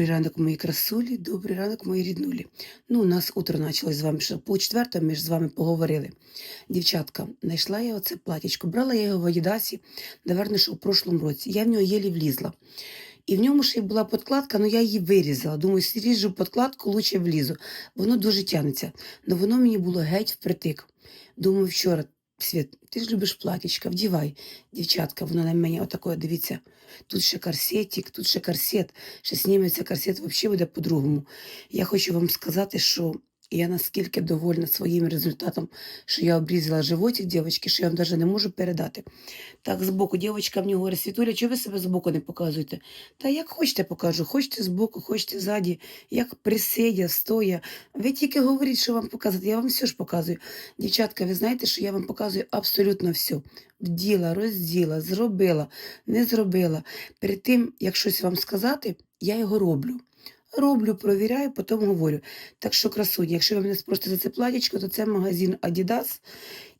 Добрий ранок, мої красулі, добрий ранок, мої ріднулі. Ну, у нас утро почалось з вами ще по четверте, ми ж з вами поговорили. Дівчатка, знайшла я оце платічко, брала я його в Адідасі, наверно, що в прошлому році. Я в нього єлі влізла. І в ньому ще й була подкладка, але я її вирізала. Думаю, ріжу подкладку, лучше влізу. Воно дуже тягнеться. Але воно мені було геть впритик. Думаю, вчора, Світ, ти ж любиш платічка, вдівай. Дівчатка, вона на мене отакою, дивіться. Тут ще корсетик, тут ще корсет. Ще зніметься корсет, взагалі буде по-другому. Я хочу вам сказати, що я наскільки довольна своїм результатом, що я обрізала животик дівчатки, що я вам навіть не можу передати. Так, збоку, дівчинка мені говорить, Світуля, чого ви себе збоку не показуєте? Та як хочете покажу, хочете збоку, хочете ззаді, як присидя, стоя. Ви тільки говоріть, що вам показати, я вам все ж показую. Дівчатка, ви знаєте, що я вам показую абсолютно все. Вділа, розділа, зробила, не зробила. Перед тим, як щось вам сказати, я його роблю. Роблю, провіряю, потім говорю. Так що, красуні, якщо ви мене спросите за це платічко, то це магазин Adidas.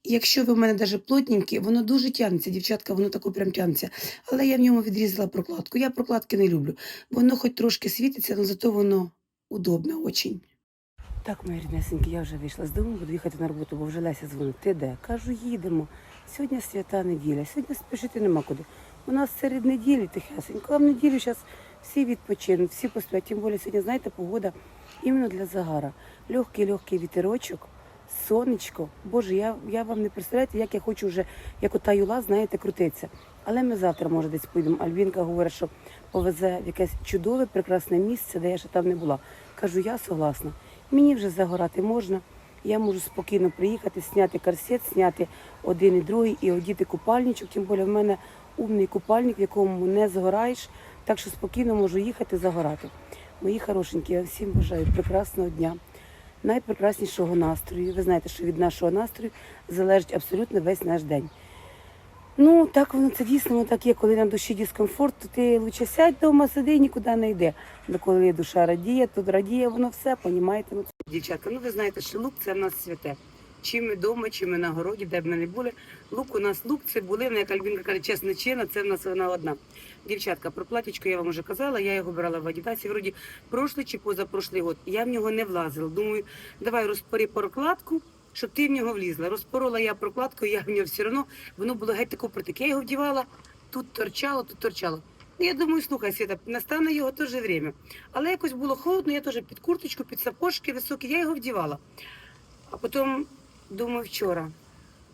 І якщо ви в мене навіть плотненькі, воно дуже тягнеться, дівчатка, воно тако прям тягнеться. Але я в ньому відрізала прокладку. Я прокладки не люблю. Воно хоч трошки світиться, але зато воно удобно очень. Так, мої ріднесенькі, я вже вийшла з дому, буду їхати на роботу, бо вже Леся дзвонить. Ти де? Кажу, їдемо. Сьогодні свята неділя, сьогодні спішити нема куди. У нас серед неділі тихесенько, а в неділю зараз всі відпочинуть, всі посплять. Тим більше сьогодні, знаєте, погода іменно для загара. Легкий-легкий вітерочок, сонечко. Боже, я, я вам не представляєте, як я хочу вже, як ота юла, знаєте, крутиться. Але ми завтра, може, десь поїдемо. Альбінка говорить, що повезе в якесь чудове, прекрасне місце, де я ще там не була. Кажу, я согласна. Мені вже загорати можна. Я можу спокійно приїхати, зняти корсет, зняти один і другий і одіти купальничок. Тим більше в мене умний купальник, в якому не згораєш, так що спокійно можу їхати загорати. Мої хорошенькі, я всім бажаю прекрасного дня, найпрекраснішого настрою. Ви знаєте, що від нашого настрою залежить абсолютно весь наш день. Ну, так воно це дійсно так є, коли на душі дискомфорт, то ти лучше сядь вдома, сиди і нікуди не йде. Але коли душа радіє, тут радіє воно все, понімаєте? Ну, Дівчатка, ну ви знаєте, що лук це в нас святе. Чи ми вдома, чи ми на городі, де б ми не були. Лук у нас лук, цибулина, як Альбінка каже, чесна чина, це в нас вона одна. Дівчатка, про платічко я вам вже казала, я його брала в Адідасі, вроді прошлий чи позапрошлий год. Я в нього не влазила. Думаю, давай розпори прокладку, щоб ти в нього влізла. Розпорола я прокладку, я в нього все одно, воно було геть тако притик. Я його вдівала, тут торчало, тут торчало. Ну, я думаю, слухай, Світа, настане його теж время. Але якось було холодно, я теж під курточку, під сапожки високі, я його вдівала. А потім, думаю, вчора,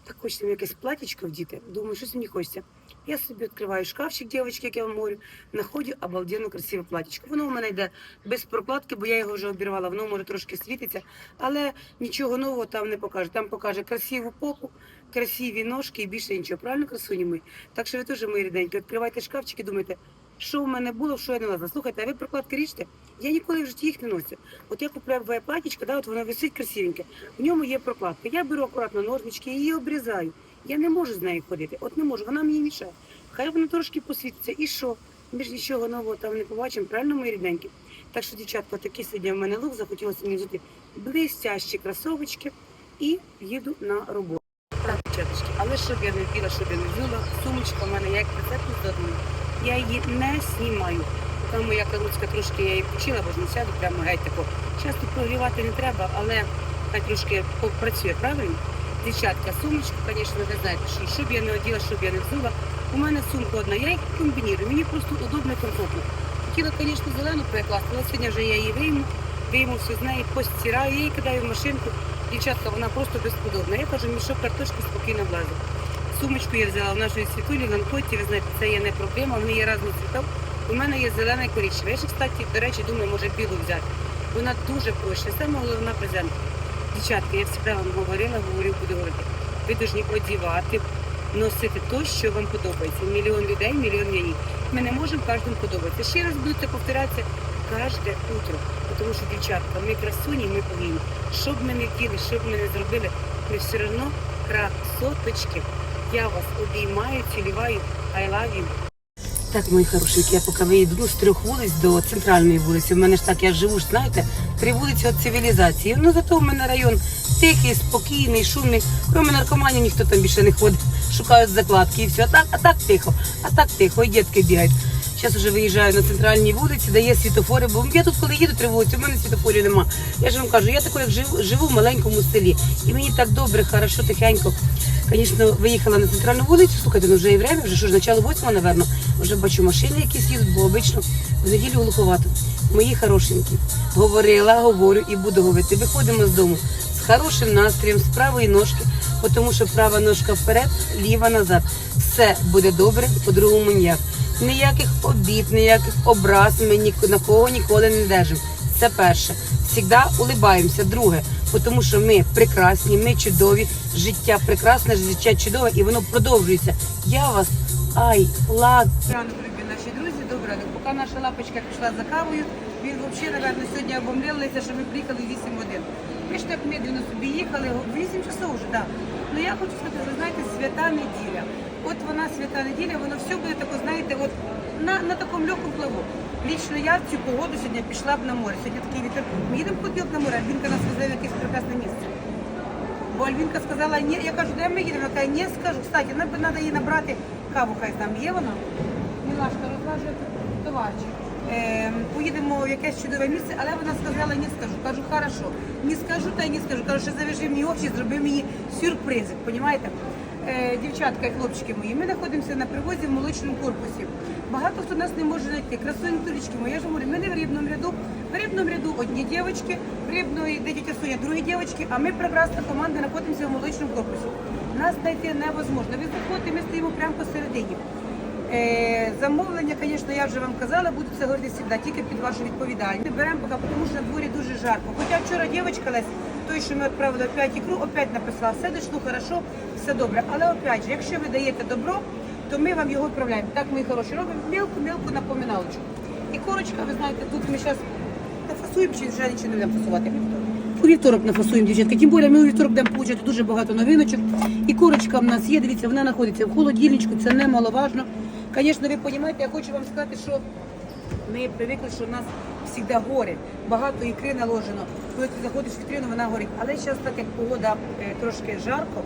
так хочеться мені якесь платічко вдіти. Думаю, щось мені хочеться. Я собі відкриваю шкафчик, дівчатки, як я вам говорю, знаходжу обалденно красиве платічко. Воно у мене йде без прокладки, бо я його вже обірвала, воно може трошки світиться, але нічого нового там не покаже. Там покаже красиву попу, красиві ножки і більше нічого. Правильно, красуні мої? Так що ви теж, мої рідненькі, відкривайте шкафчик і думайте, що в мене було, що я не лазила. Слухайте, а ви прокладки ріжте? Я ніколи в житті їх не носю. От я купляю платічко, да, от воно висить красивеньке. В ньому є прокладка. Я беру акуратно ножнички її обрізаю. Я не можу з нею ходити. От не можу, вона мені мішає. Хай воно трошки посвітиться. І що? Ми ж нічого нового там не побачимо, правильно, мої рідненькі? Так що, дівчатка, такий сьогодні в мене лук, захотілося мені взяти блистящі кросовочки і їду на роботу. Так, дівчаточки, але щоб я не вділа, щоб я не взула, сумочка в мене, як рецепт здобула, я її не знімаю. Там моя каруцька трошки я її включила, бо ж не сяду прямо геть тако. Часто прогрівати не треба, але хай трошки попрацює, правильно? Дівчатка, сумочку, звісно, ви знаєте, що щоб я не оділа, щоб я не взула. У мене сумка одна, я їх комбінірую, мені просто удобно і комфортно. Хотіла, звісно, зелену перекласти, але сьогодні вже я її вийму, вийму все з неї, постираю, я її кидаю в машинку. Дівчатка, вона просто безподобна. Я кажу, мішок картошки спокійно влазить. Сумочку я взяла в нашої світулі, в Анкоті, ви знаєте, це є не проблема, вони є різних цвітів. У мене є зелена і коричнева. Я ще, кстати, до речі, думаю, може білу взяти. Вона дуже прочна, саме головна презент. Дівчатка, я завжди вам говорила, говорю, буду говорити. Ви повинні одівати, носити те, що вам подобається. Мільйон людей, мільйон яїв. Ми не можемо кожному подобатися. Ще раз буду це повторятися кожне утро. Тому що, дівчатка, ми красуні, ми повинні. Що б ми не вділи, що б ми не зробили, ми все одно красоточки. Я вас обіймаю, ціліваю, I love you. Так, мої хорошенькі, я поки виїду ну, з трьох вулиць до центральної вулиці. У мене ж так, я живу, ж, знаєте, три вулиці від цивілізації. Ну зато в мене район тихий, спокійний, шумний. Кроме наркоманів ніхто там більше не ходить, шукають закладки і все. А так, а так тихо, а так тихо, і дітки бігають. Зараз вже виїжджаю на центральній вулиці, де є світофори, бо я тут, коли їду тривогу, у мене світофорів нема. Я ж вам кажу, я такою, як живу, живу в маленькому селі. І мені так добре, хорошо, тихенько. Звісно, виїхала на центральну вулицю, слухайте, ну вже і время, вже що ж начало восьмого, напевно. Вже бачу машини якісь їдуть, бо обично в неділю глуховато. Мої хорошенькі. Говорила, говорю і буду говорити. Виходимо з дому з хорошим настроєм, з правої ножки, тому що права ножка вперед, ліва назад. Все буде добре, по-другому ніяк. Ніяких обід, ніяких образ ми ні, на кого ніколи не держимо. Це перше. Всігда улибаємося. Друге, тому що ми прекрасні, ми чудові, життя прекрасне, життя чудове і воно продовжується. Я вас ай, лад. Рано любі наші друзі, добре ранок. Поки наша лапочка пішла за кавою, він взагалі, напевно, сьогодні обомлілися, що ми приїхали в 8 годин. Ми ж так медленно собі їхали, 8 часов вже, так. Ну я хочу сказати, ви знаєте, свята неділя. От вона свята неділя, воно все буде таке, знаєте, от на, на такому легкому плаву. Лічно я в цю погоду сьогодні пішла б на море. Сьогодні такий вітер. Ми їдемо ходити на море, Альбінка нас везе в якесь прекрасне місце. Бо Альбінка сказала, ні, я кажу, де ми їдемо? Вона каже, ні, скажу. Кстати, нам треба їй набрати каву, хай там є вона. Мілашка розважує товарчик. Е, поїдемо в якесь чудове місце, але вона сказала, не скажу. Кажу, хорошо. Не скажу, та й не скажу. Кажу, що завяжи мені очі, зроби мені сюрпризик, понімаєте? Е, дівчатка і хлопчики мої, ми знаходимося на привозі в молочному корпусі. Багато хто нас не може знайти. Красуні турічки мої, я ж говорю, ми не в рівному ряду. В рівному ряду одні дівчатки, в рівному йде тітя Соня, другі дівчатки, а ми прекрасна команда знаходимося в молочному корпусі. Нас знайти невозможно. Ви заходите, ми стоїмо прямо посередині. Е, замовлення, звісно, я вже вам казала, буду це говорити завжди, тільки під вашу відповідальність. Беремо поки, тому що на дворі дуже жарко. Хоча вчора дівчинка Лесь, той, що ми відправили опять ікру, опять написала, все дійшло хорошо, все добре. Але опять же, якщо ви даєте добро, то ми вам його відправляємо. Так, мої хороші, робимо мілку-мілку напоминалочку. І корочка, ви знаєте, тут ми зараз нафасуємо, чи вже нічого не будемо фасувати. У вівторок нафасуємо, дівчатка. Тим більше ми у вівторок будемо получати дуже багато новиночок. І корочка в нас є, дивіться, вона знаходиться в холодильничку, це немаловажно. Звісно, ви розумієте, я хочу вам сказати, що ми привикли, що в нас завжди горе. Багато ікри наложено. Коли ти заходиш в вітрину, вона горить. Але зараз, так як погода е, трошки жарко,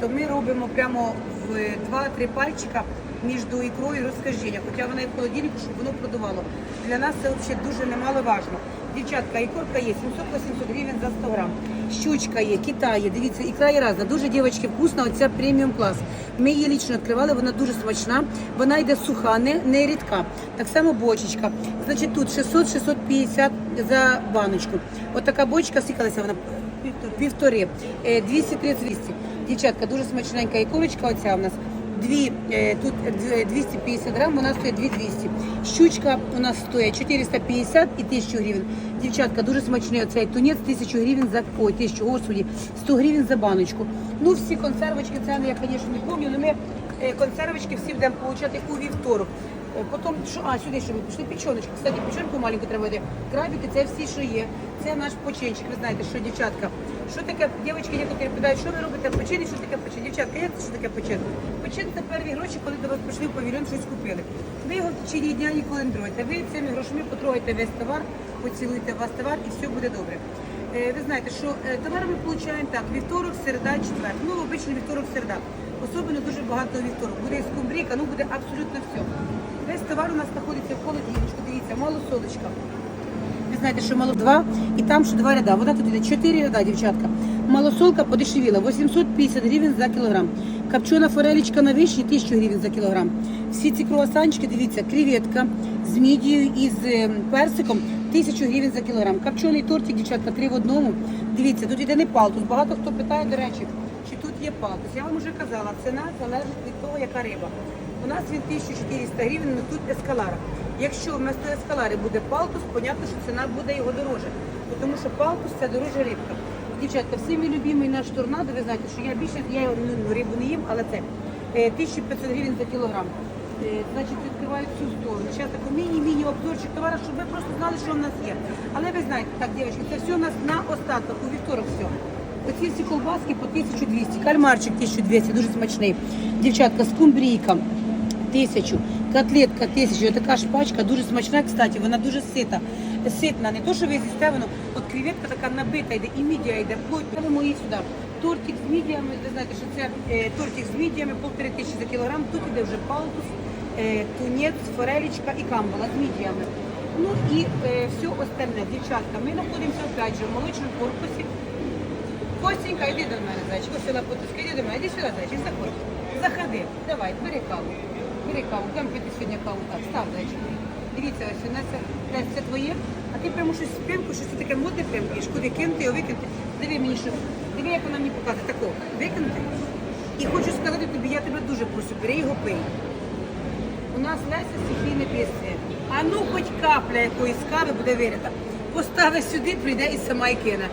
то ми робимо прямо в 2-3 пальчика між ікрою і розкажіння. Хоча вона і в холодильнику, щоб воно продувало. Для нас це взагалі дуже немаловажно. Дівчатка, ікорка є 700-800 гривень за 100 грам. Щучка є, Китай є, дивіться, ікра є разна. Дуже дівчатки вкусна, оця преміум клас. Ми її лічно відкривали, вона дуже смачна. Вона йде суха, не, не рідка. Так само бочечка. Значить, тут 600-650 за баночку. От така бочка, сікалася вона півтори, Е, 230 200 Дівчатка, дуже смачненька ікорочка оця у нас. Дві, е, тут е, 250 грам, вона стоїть 2200. Щучка у нас стоїть 450 і 1000 гривень. Дівчатка, дуже смачний оцей тунець, 1000 гривень за, ой, 1000, господи, 100 гривень за баночку. Ну, всі консервочки, ціни я, звісно, не пам'ятаю, але ми е, консервочки всі будемо получати у вівторок. Е, Потім, що, а, сюди ще ми пішли печоночки. Кстати, печонку маленьку треба йде. Крабики, це всі, що є. Це наш починчик. Ви знаєте, що дівчатка. Що таке, дівчатки, некоторі питають, що ви робите в печені, що таке печень? Дівчатка, як це що таке печень? Печень це перві гроші, коли до вас прийшли в павільйон, щось купили. Ви його в течение дня ніколи не троїте. Ви цими грошима потроїте весь товар, поцілуєте вас товар і все буде добре. Е, Ви знаєте, що е, товар ми отримуємо так, вівторок, середа, четвер. Ну, обично вівторок, середа. Особливо дуже багато вівторок. Буде і скумбрійка, ну буде абсолютно все. Весь товар у нас знаходиться в холодильничку, дивіться, мало солочка. Знаєте, що мало два, і там ще два ряда. Вода тут іде чотири ряда, дівчатка. Малосолка подешевіла, 850 гривень за кілограм. Копчена форелечка на вишні 1000 гривень за кілограм. Всі ці круасанчики, дивіться, креветка з мідією і з е, персиком 1000 гривень за кілограм. Копчений тортик, дівчатка, три в одному. Дивіться, тут іде не палтус. Багато хто питає, до речі, чи тут є палтус. Я вам вже казала, ціна залежить від того, яка риба. У нас він 1400 гривень, але тут ескалара. Якщо вместо ескалари буде палтус, понятно, що ціна буде його дороже. Тому що палтус це дорожа рибка. Дівчатка, всі мій любимий наш торнадо, ви знаєте, що я більше я ну, рибу не їм, але це е, 1500 гривень за кілограм. Е, Значить, відкриваю цю сторону. Зараз такий міні-міні обзорчик товару, щоб ви просто знали, що в нас є. Але ви знаєте, так, дівчатки, це все у нас на остаток, у вівторок все. Оці всі колбаски по 1200, кальмарчик 1200, дуже смачний. Дівчатка, скумбрійка тисячу, котлетка тисячу, така ж пачка, дуже смачна, кстати, вона дуже сита. Ситна, не то, що ви з'їсте, воно, от креветка така набита йде, і мідія йде, плоть, ставимо її сюди. Тортик з мідіями, ви знаєте, що це е, тортик з мідіями, полтори тисячі за кілограм, тут іде вже палтус, е, тунець, форелечка і камбала з мідіями. Ну і е, все остальне, дівчатка, ми знаходимося опять же в молочному корпусі. Костенька, йди до мене, зайчик. Ось сюди потиска, йди до мене, йди сюди, зайчик, заходь. Заходи, давай, бери каву. Бери каву, пити сьогодні каву. Так, став, зайчик. Дивіться, ось у нас це, це, твоє, а ти прямо щось пимку, щось таке модне пимкаєш, куди кинути його, викинути. Диви мені, що, диви, як вона мені показує, тако, викинути. І хочу сказати тобі, я тебе дуже прошу, бери його пий. У нас Леся стихійне пісня. А ну хоч капля якоїсь кави буде виліта. Постави сюди, прийде і сама і кине.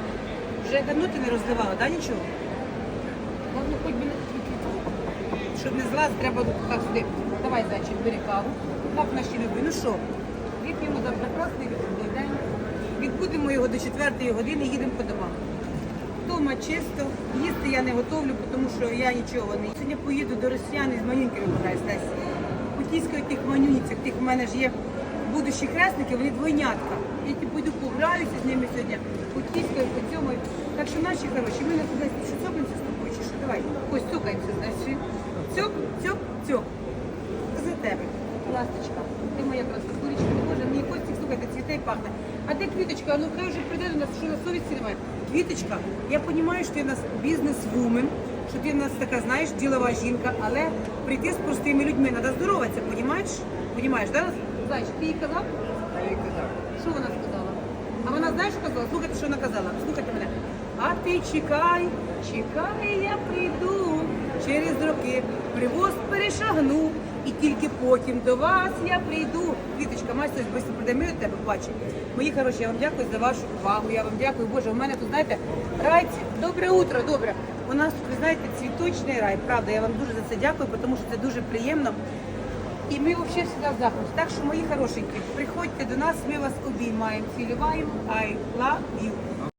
Вже давно ти не розливала, да, нічого? Давно хоч би не щоб не злаз, треба так сюди. Давай, зайчик, бери каву. Кап наші любі. Ну що, вип'ємо за прекрасний вихідний день. Відбудемо його до 4 години, їдемо по домам. Дома чисто, їсти я не готовлю, тому що я нічого не. Сьогодні поїду до росіян і з манюньками пограю Стасі. Путівської тих манюніцях, тих в мене ж є будущі хресники, вони двойнятка. Я ті пойду пограюся з ними сьогодні. Путівською, по цьому. Так що наші хороші, ми на туди що цокаємося з тобою, чи що? Давай, ось цокаємося, значить. Цьок, цьок, цьок. Тебе, ласточка. Ти моя красотуречка, не може, мені Костік, слухайте, цвіте і пахне. А де квіточка? Ну хай вже прийде до нас, що на совісті немає. Квіточка, я розумію, що ти в нас бізнес-вумен, що ти в нас така, знаєш, ділова жінка, але прийти з простими людьми, треба здороватися, розумієш? Понімаєш, да? Зайчик, ти їй казав? Я їй казав. Що вона сказала? А вона знаєш, що казала? Слухайте, що вона казала. Слухайте мене. А ти чекай, чекай, я прийду. Через роки привоз перешагну. І тільки потім до вас я прийду. Квіточка, майстер, швидко прийде, ми від тебе бачимо. Мої хороші, я вам дякую за вашу увагу. Я вам дякую, Боже, у мене тут, знаєте, райці. Добре утро, добре. У нас тут, ви знаєте, цвіточний рай. Правда, я вам дуже за це дякую, тому що це дуже приємно. І ми взагалі всегда в захваті. Так що, мої хорошенькі, приходьте до нас, ми вас обіймаємо, цілюємо. I love you.